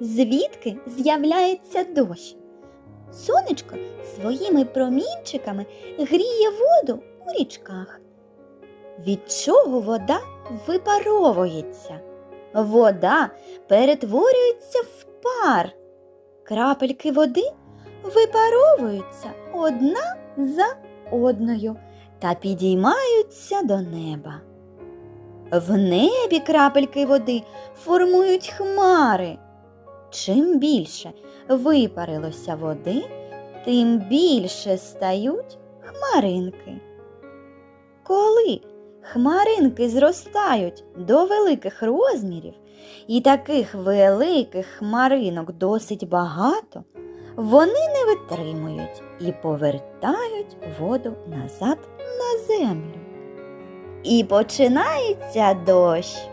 звідки з'являється дощ. Сонечко своїми промінчиками гріє воду у річках. Від чого вода випаровується? Вода перетворюється в пар. Крапельки води випаровуються одна за одною та підіймаються до неба. В небі крапельки води формують хмари. Чим більше випарилося води, тим більше стають хмаринки. Коли хмаринки зростають до великих розмірів, і таких великих хмаринок досить багато, вони не витримують і повертають воду назад на землю. І починається дощ.